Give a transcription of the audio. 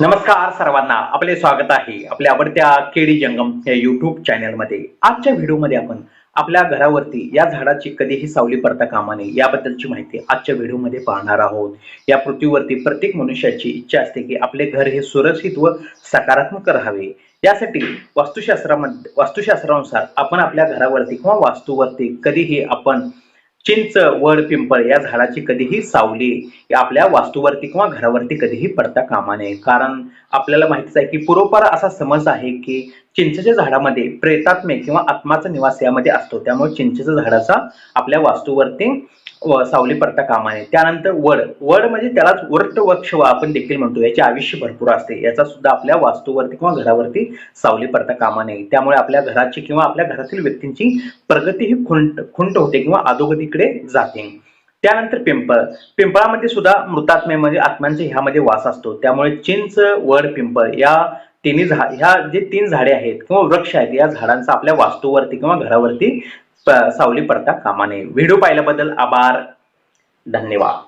नमस्कार सर्वांना आपले स्वागत आहे आपल्या आवडत्या केडी जंगम या युट्यूब चॅनलमध्ये आजच्या व्हिडिओमध्ये आपण आपल्या घरावरती या झाडाची कधीही सावली पडता कामा नये याबद्दलची माहिती आजच्या व्हिडिओमध्ये पाहणार आहोत. या पृथ्वीवरती प्रत्येक मनुष्याची इच्छा असते की आपले घर हे सुरक्षित व सकारात्मक राहावे. यासाठी वास्तुशास्त्रामध्ये वास्तुशास्त्रानुसार आपण आपल्या घरावरती किंवा वास्तूवरती कधीही आपण चिंच वड पिंपळ या झाडाची कधीही सावली या आपल्या वास्तूवरती किंवा घरावरती कधीही पडता कामा नये. कारण आपल्याला माहितीच आहे की पूर्वपार असा समज आहे की चिंचेच्या झाडामध्ये प्रेतात्मे किंवा आत्माचा निवास यामध्ये असतो. त्यामुळे चिंचेच्या झाडाचा आपल्या वास्तूवरती सावली पडता कामा नये त्यानंतर वड. वड म्हणजे त्यालाच वृत्त वक्ष आपण देखील म्हणतो याचे आयुष्य भरपूर असते. याचा सुद्धा आपल्या वास्तूवरती किंवा घरावरती सावली पडता कामा नये. त्यामुळे आपल्या घराची किंवा आपल्या घरातील व्यक्तींची प्रगती ही खुंट खुंट होते किंवा अधोगतीकडे जाते. त्यानंतर पिंपळ. पिंपळामध्ये सुद्धा मृतात्मे म्हणजे आत्म्यांचे ह्यामध्ये वास असतो. त्यामुळे चिंच वड पिंपळ या तिन्ही झा ह्या जे तीन झाडे आहेत किंवा वृक्ष आहेत या झाडांचा आपल्या वास्तूवरती किंवा घरावरती सावली पडता कामा नये व्हिडिओ पाहिल्याबद्दल आभार. धन्यवाद.